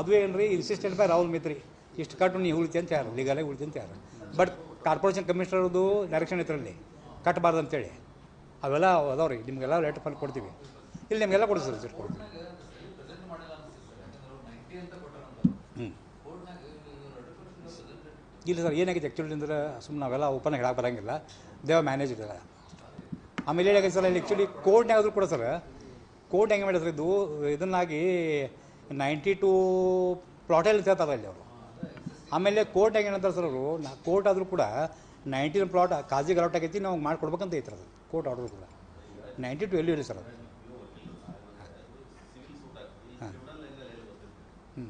ಅದು ಏನು ರೀ ಇನ್ಸಿಸ್ಟೆಂಟ್ ಬೈ ರಾಹುಲ್ ಮಿತ್ರಿ. ಇಷ್ಟು ಕಟ್ಟು ನೀವು ಉಳಿತಿ ಅಂತ ಯಾರು ಲೀಗಲಾಗಿ ಉಳಿತಿ ಅಂತ ಯಾರು. ಬಟ್ ಕಾರ್ಪೊರೇಷನ್ ಕಮಿಷನರ್ದು ಡೈರೆಕ್ಷನ್ ಐತ್ರಲ್ಲಿ ಕಟ್ಟಬಾರ್ದು ಅಂತೇಳಿ. ಅವೆಲ್ಲ ಅದಾವ್ರಿ ರೀ ನಿಮಗೆಲ್ಲ ರೇಟ್ ಬಂದು ಕೊಡ್ತೀವಿ. ಇಲ್ಲಿ ನಿಮಗೆಲ್ಲ ಕೊಡ್ತೀವಿ ಸರ್ ಕೊಡ್ತೀವಿ. ಹ್ಞೂ ಇಲ್ಲ ಸರ್ ಏನಾಗಿದೆ ಆ್ಯಕ್ಚುಲಿ ಅಂದ್ರೆ ಸುಮ್ಮನೆ ನಾವೆಲ್ಲ ಓಪನ್ ಹೇಳಕ್ಕೆ ಬರೋಂಗಿಲ್ಲ. ದೇವ ಮ್ಯಾನೇಜ್ ಇದೆಲ್ಲ ಆಮೇಲೆ ಏನಾಗಿದೆ ಸರ್ ಇಲ್ಲಿ ಆ್ಯಕ್ಚುಲಿ ಕೋರ್ಟ್ನಾಗ ಆದರೂ ಕೂಡ ಸರ್ ಕೋರ್ಟ್ ಹೆಂಗೆ ಮಾಡಿದ್ರೆ ಇದು? ಇದನ್ನಾಗಿ ನೈಂಟಿ ಟು ಪ್ಲಾಟಲ್ಲಿ ಸೇರ್ತಾರೆ ಇಲ್ಲಿ ಅವರು. ಆಮೇಲೆ ಕೋರ್ಟ್ ಹೆಂಗೆ ಏನಂತಾರೆ ಸರ್ ಅವರು ಕೋರ್ಟ್ ಆದರೂ ಕೂಡ ನೈನ್ಟೀನ್ ಪ್ಲಾಟ್ ಕಾಜಿ ಗಲಾಟ್ ಆಗೈತಿ, ನಾವು ಮಾಡಿಕೊಡ್ಬೇಕಂತ ಐತ್ರಿ ಅದು ಕೋರ್ಟ್ ಆರ್ಡರ್ ಕೂಡ ನೈಂಟಿ ಟು ಎಲ್ಲಿ ಸರ್ ಅದು. ಹಾಂ. ಹ್ಞೂ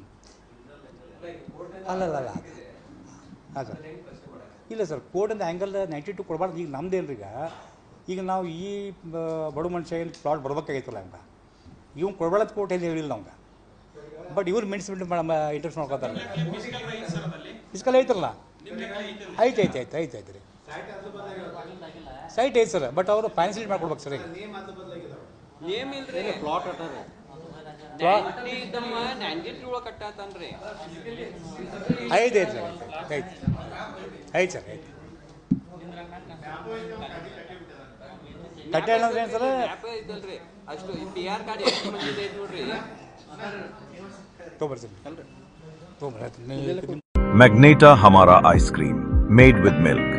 ಅಲ್ಲ ಅಲ್ಲ ಅಲ್ಲ. ಹಾಂ ಸರ್. ಇಲ್ಲ ಸರ್ ಕೋರ್ಟಿಂದ ಆ್ಯಂಗಲ್ ನೈಂಟಿ ಟು ಕೊಡಬಾರ್ದು. ಈಗ ನಮ್ದೇನು ಈಗ? ಈಗ ನಾವು ಈ ಬಡ ಮನುಷ್ಯ ಏನು ಪ್ಲಾಟ್ ಬರ್ಬೇಕಾಗಿತ್ತಲ್ಲ ಹಂಗೆ ಇವ್ನು ಕೊಡಬಾರ್ದು ಕೋರ್ಟ್ ಏನು ಹೇಳಿಲ್ಲ ನಮ್ಗೆ. ಬಟ್ ಇವ್ರು ಮಿನಿಸ್ಬಿಟ್ಟು ಇಂಟ್ರೆಸ್ಟ್ ನೋಡ್ಕೊತಾರೆ. ಫಿಸಿಕಲ್ ಐತಲ್ಲ? ಐತೆ ಐತೆ ಐತೆ ಐತೆ ಐತೆ ರೀ. ಸೈಟ್ ಐತೆ ಸರ್ ಬಟ್ ಅವರು ಫೈನಾನ್ಸಿಯಲ್ ಮಾಡ್ಕೊಡ್ಬೇಕು ಸರ್ ಈಗ ನೇಮ್ ಇಲ್ರಿ ಪ್ಲಾಟ್ ಅಟ್ಟಾರೆ ನೈಂಟಿ ಇದ್ದಮ್ಮ ನೈಂಟಿ ಟೂ ಒಳಗೆ ಕಟ್ಟಾತನ್ರಿ ಐತೆ ಐತೆ ಸರ್ ಐತೆ ಐತೆ ಸರ್ ಐತೆ ಕಟ್ಟೆ ಅಂದ್ರೆ ಏನು ಸರ್ ಮ್ಯಾಪ್ ಐತಲ್ರಿ ಅಷ್ಟು ಪಿ ಆರ್ ಕಾರ್ಡ್ ಎಷ್ಟು ಮಂದಿದೆ ಐತಿ ನೋಡ್ರಿ ತೊಗೊಬರ್ತೀನಿ ತೊಗೊಬರ್ತೀನಿ मैग्नेटा हमारा आइसक्रीम मेड विद मिल्क